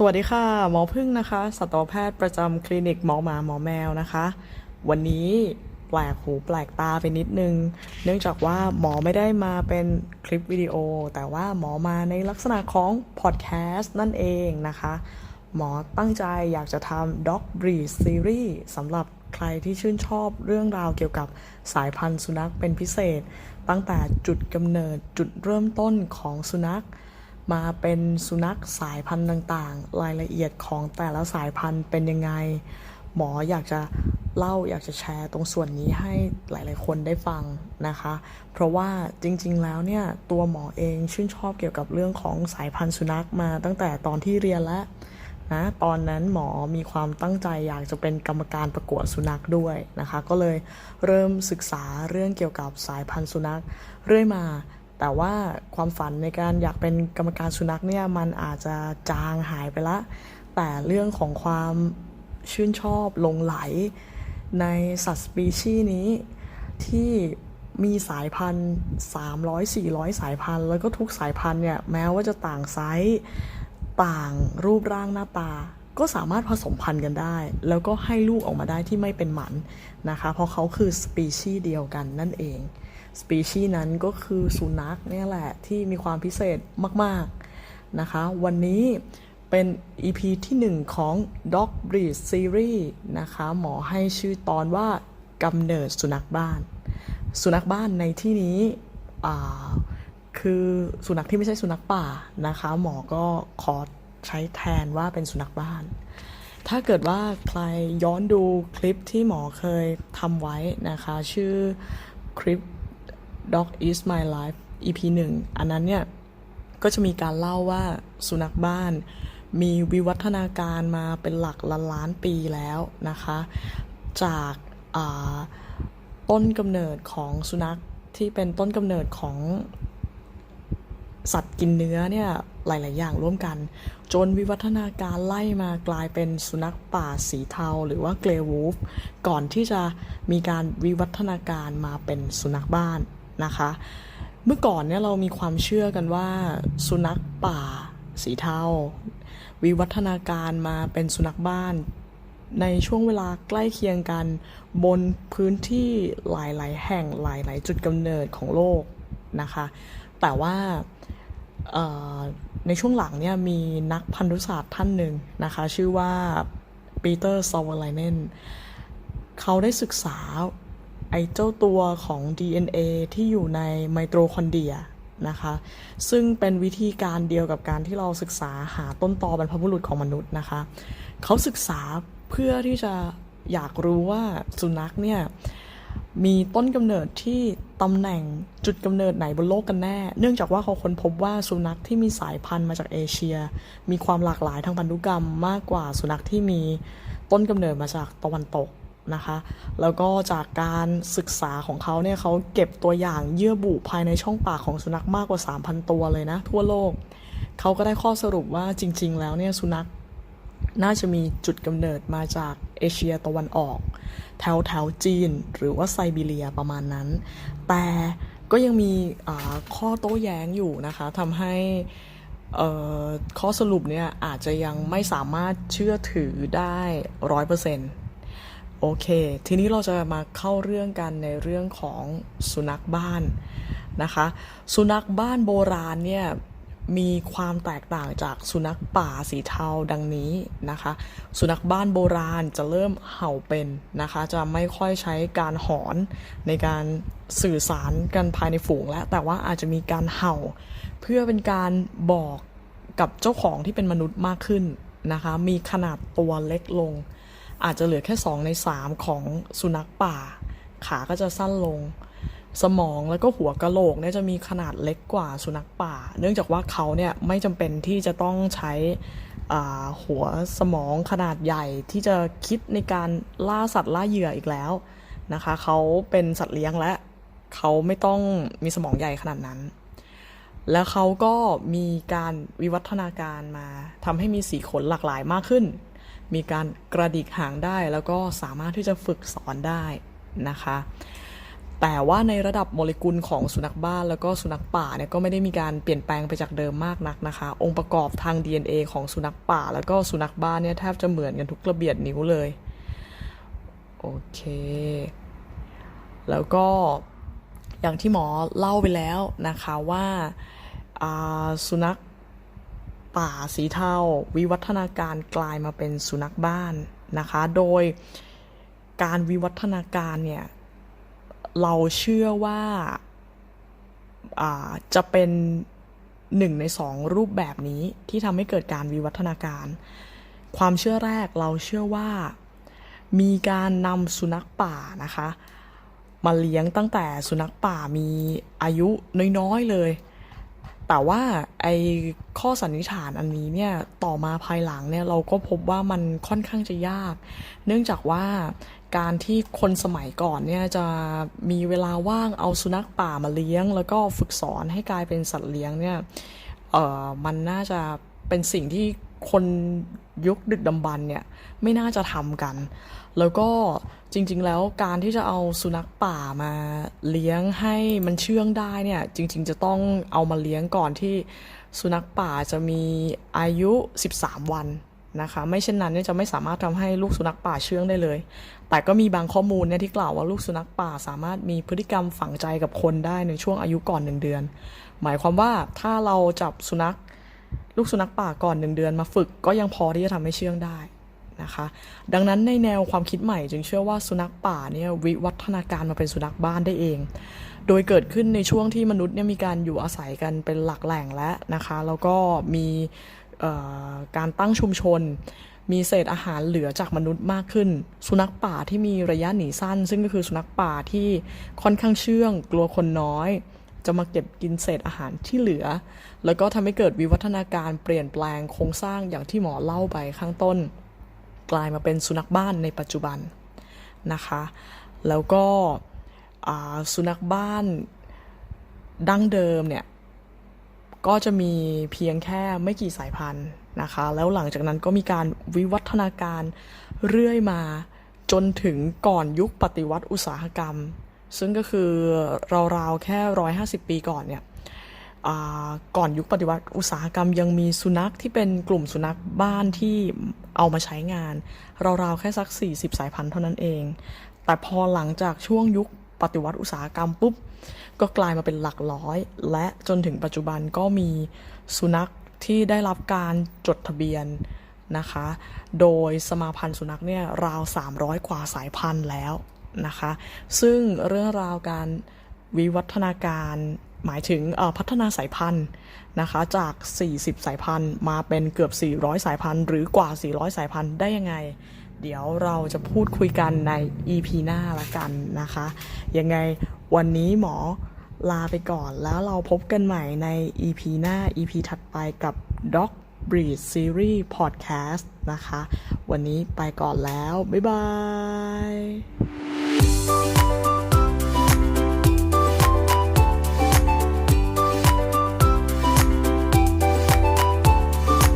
สวัสดีค่ะ หมอพึ่งนะคะสัตวแพทย์ประจำคลินิกหมอหมาหมอแมวนะคะ วันนี้แปลกหูแปลกตาไปนิดนึง เนื่องจากว่าหมอไม่ได้มาเป็นคลิปวิดีโอ แต่ว่าหมอมาในลักษณะของพอดแคสต์นั่นเองนะคะ หมอตั้งใจอยากจะทำ Dog Breed Series สำหรับใครที่ชื่นชอบเรื่องราวเกี่ยวกับสายพันธุ์สุนัขเป็นพิเศษ ตั้งแต่จุดกำเนิดจุดเริ่มต้นของสุนัข มาเป็นสุนัขสายพันธุ์ต่างๆ รายละเอียดของแต่ละสายพันธุ์เป็นยังไง หมออยากจะเล่าอยากจะแชร์ตรงส่วนนี้ให้หลาย ๆ คนได้ฟังนะคะ เพราะว่าจริง ๆ แล้วเนี่ยตัวหมอเองชื่นชอบเกี่ยวกับเรื่องของสายพันธุ์สุนัขมาตั้งแต่ตอนที่เรียนแล้วนะตอนนั้นหมอมีความตั้งใจอยากจะเป็นกรรมการประกวดสุนัขด้วยนะคะ ก็เลยเริ่มศึกษาเรื่องเกี่ยวกับสายพันธุ์สุนัขเรื่อยมา แต่ว่าความฝันในการอยากเป็นกรรมการสุนัขเนี่ยมันอาจจะจางหายไปละ แต่เรื่องของความชื่นชอบหลงไหล ในสัตว์สปีชีส์นี้ที่มีสายพันธุ์ 300 400 สายพันธุ์ แล้วก็ทุกสายพันธุ์เนี่ยแม้ว่าจะต่างไซส์ต่างรูปร่างหน้าตา ก็สามารถผสมพันธุ์กันได้ แล้วก็ให้ลูกออกมาได้ที่ไม่เป็นหมันนะคะ เพราะเขาคือสปีชีส์เดียวกันนั่นเอง สปีชีส์นั้นก็คือสุนัขเนี่ยแหละที่มีความพิเศษมาก ๆ นะคะ วันนี้เป็น EP ที่ 1 ของ Dog Breed Series นะคะ หมอให้ชื่อตอนว่ากำเนิดสุนัขบ้าน สุนัขบ้านในที่นี้คือสุนัขที่ไม่ใช่สุนัขป่านะคะ หมอก็ขอใช้แทนว่าเป็นสุนัขบ้าน ถ้าเกิดว่าใครย้อนดูคลิปที่หมอเคยทำไว้นะคะ ชื่อคลิป Dog is my life EP 1 อันนั้นเนี่ย ก็จะมีการเล่าว่าสุนัขบ้านมีวิวัฒนาการมาเป็นหลักล้านล้านปีแล้วนะคะ จากาต้นกำเนิดของสุนัขที่เป็นต้นกำเนิดของสัตว์กินเนื้อเนี่ยหลาย ๆ อย่างร่วมกัน จนวิวัฒนาการไล่มากลายเป็นสุนัขป่าสีเทาหรือว่าเกรวูฟก่อนที่จะมีการวิวัฒนาการมาเป็นสุนัขบ้าน นะคะ เมื่อก่อนเนี่ยเรามีความเชื่อกันว่าสุนัขป่าสีเทาวิวัฒนาการมาเป็นสุนัขบ้านในช่วงเวลาใกล้เคียงกันบนพื้นที่หลาย ๆ แห่งหลาย ๆ จุดกำเนิดของโลกนะคะ แต่ว่าในช่วงหลังเนี่ยมีนักพันธุศาสตร์ท่านหนึ่งนะคะ ชื่อว่าปีเตอร์ซาวอร์ไลเนนเขาได้ศึกษา ไอ้เจ้าตัวของ DNA ที่อยู่ในไมโตคอนเดรียนะคะ ซึ่งเป็นวิธีการเดียวกับการที่เราศึกษาหาต้นตอบรรพบุรุษของมนุษย์นะคะ เขาศึกษาเพื่อที่จะอยากรู้ว่าสุนัขเนี่ยมีต้นกำเนิดที่ตำแหน่งจุดกำเนิดไหนบนโลกกันแน่ เนื่องจากว่าเขาค้นพบว่าสุนัขที่มีสายพันธุ์มาจากเอเชีย มีความหลากหลายทางพันธุกรรมมากกว่าสุนัขที่มีต้นกำเนิดมาจากตะวันตก นะคะ แล้วก็จากการศึกษาของเขาเนี่ยเขาเก็บตัวอย่างเยื่อบุภายในช่องปากของสุนัขมากกว่า 3,000 ตัวเลยนะ ทั่วโลก เขาก็ได้ข้อสรุปว่าจริง ๆ แล้วเนี่ยสุนัขน่าจะมีจุดกำเนิดมาจากเอเชียตะวันออก แถวแถวจีน หรือว่าไซบีเรียประมาณนั้น แต่ก็ยังมีข้อโต้แย้งอยู่นะคะทำให้ข้อสรุปเนี่ยอาจจะยังไม่สามารถเชื่อถือได้ร้อยเปอร์เซ็นต์ โอเค ทีนี้เราจะมาเข้าเรื่องกันในเรื่องของสุนัขบ้านนะคะ สุนัขบ้านโบราณเนี่ยมีความแตกต่างจากสุนัขป่าสีเทาดังนี้นะคะ สุนัขบ้านโบราณจะเริ่มเห่าเป็นนะคะ จะไม่ค่อยใช้การหอนในการสื่อสารกันภายในฝูงแล้วแต่ว่าอาจจะมีการเห่า เพื่อเป็นการบอกกับเจ้าของที่เป็นมนุษย์มากขึ้นนะคะ มีขนาดตัวเล็กลง อาจจะเหลือแค่ 2 ใน 3 ของสุนัขป่า ขาก็จะสั้นลง สมองแล้วก็หัวกะโหลกเนี่ยจะมีขนาดเล็กกว่าสุนัขป่า เนื่องจากว่าเขาเนี่ยไม่จำเป็นที่จะต้องใช้หัวสมองขนาดใหญ่ที่จะคิดในการล่าสัตว์ล่าเหยื่ออีกแล้วนะคะเขาเป็นสัตว์เลี้ยงและเขาไม่ต้องมีสมองใหญ่ขนาดนั้น แล้วเขาก็มีการวิวัฒนาการมาทำให้มีสีขนหลากหลายมากขึ้น มีการกระดิกหางได้ แล้วก็สามารถที่จะฝึกสอนได้นะคะ แต่ว่าในระดับโมเลกุลของสุนัขบ้านแล้วก็สุนัขป่าเนี่ยก็ไม่ได้มีการเปลี่ยนแปลงไปจากเดิมมากนักนะคะ องค์ประกอบทาง DNA ของสุนัขป่า แล้วก็สุนัขบ้านเนี่ยแทบจะเหมือนกันทุกระเบียดนิ้วเลยโอเค แล้วก็อย่างที่หมอเล่าไปแล้วนะคะว่าอ่าสุนัข ป่าสีเทาวิวัฒนาการกลายมาเป็นสุนัขบ้านนะคะ โดยการวิวัฒนาการเนี่ย เราเชื่อว่าาจะเป็นหนึ่งในสองรูปแบบนี้ที่ทำให้เกิดการวิวัฒนาการ ความเชื่อแรกเราเชื่อว่ามีการนำสุนัขป่านะคะ มาเลี้ยงตั้งแต่สุนัขป่ามีอายุน้อยๆเลย แต่ว่าไอ้ข้อสันนิษฐานอันนี้เนี่ยต่อมาภายหลังเนี่ยเราก็พบว่ามันค่อนข้างจะยาก เนื่องจากว่าการที่คนสมัยก่อนเนี่ยจะมีเวลาว่างเอาสุนัขป่ามาเลี้ยง แล้วก็ฝึกสอนให้กลายเป็นสัตว์เลี้ยงเนี่ยเออมันน่าจะ เป็นสิ่งที่คนยุคดึกดำบรรเนี่ยไม่น่าจะทำกัน แล้วก็จริง ๆ แล้วการที่จะเอาสุนัขป่ามาเลี้ยงให้มันเชื่องได้เนี่ยจริง ๆ จะต้องเอามาเลี้ยงก่อนที่สุนัขป่าจะมีอายุ 13 วันนะคะไม่เช่นนั้นเนี่ยจะไม่สามารถทำให้ลูกสุนัขป่าเชื่องได้เลย แต่ก็มีบางข้อมูลเนี่ยที่กล่าวว่าลูกสุนัขป่าสามารถมีพฤติกรรมฝังใจกับคนได้ในช่วงอายุก่อนหนึ่งเดือน หมายความว่าถ้าเราจับสุนัข ลูกสุนัขป่าก่อนหนึ่งเดือนมาฝึกก็ยังพอที่จะทำให้เชื่องได้นะคะ ดังนั้นในแนวความคิดใหม่จึงเชื่อว่าสุนัขป่าเนี่ยวิวัฒนาการมาเป็นสุนัขบ้านได้เอง โดยเกิดขึ้นในช่วงที่มนุษย์เนี่ยมีการอยู่อาศัยกันเป็นหลักแหล่งแล้วนะคะ แล้วก็มีการตั้งชุมชน มีเศษอาหารเหลือจากมนุษย์มากขึ้น สุนัขป่าที่มีระยะหนีสั้น ซึ่งก็คือสุนัขป่าที่ค่อนข้างเชื่อง กลัวคนน้อย จะมาเก็บกินเศษอาหารที่เหลือ แล้วก็ทำให้เกิดวิวัฒนาการเปลี่ยนแปลงโครงสร้างอย่างที่หมอเล่าไปข้างต้น กลายมาเป็นสุนัขบ้านในปัจจุบันนะคะ แล้วก็สุนัขบ้านดั้งเดิมเนี่ยก็จะมีเพียงแค่ไม่กี่สายพันธุ์นะคะ แล้วหลังจากนั้นก็มีการวิวัฒนาการเรื่อยมาจนถึงก่อนยุคปฏิวัติอุตสาหกรรม ซึ่งก็คือราวๆแค่ 150 ปีก่อนเนี่ยก่อนยุคปฏิวัติอุตสาหกรรมยังมีสุนัขที่เป็นกลุ่มสุนัขบ้านที่เอามาใช้งาน ราวๆแค่สัก 40 สายพันธุ์เท่านั้นเอง แต่พอหลังจากช่วงยุคปฏิวัติอุตสาหกรรมปุ๊บ ก็กลายมาเป็นหลักร้อย และจนถึงปัจจุบันก็มีสุนัขที่ได้รับการจดทะเบียนนะคะ โดยสมาพันธ์สุนัขเนี่ยราว 300 กว่าสายพันธุ์แล้ว นะคะ ซึ่งเรื่องราวการวิวัฒนาการหมายถึงพัฒนาสายพันธุ์นะคะจาก 40 สายพันธุ์มาเป็นเกือบ 400 สายพันธุ์หรือกว่า 400 สายพันธุ์ได้ยังไง เดี๋ยวเราจะพูดคุยกันใน EP หน้าละกันนะคะ ยังไงวันนี้หมอลาไปก่อนแล้วเราพบกันใหม่ใน EP หน้า EP ถัดไปกับ Dog Breed Series Podcast นะคะ วันนี้ไปก่อนแล้ว บ๊ายบาย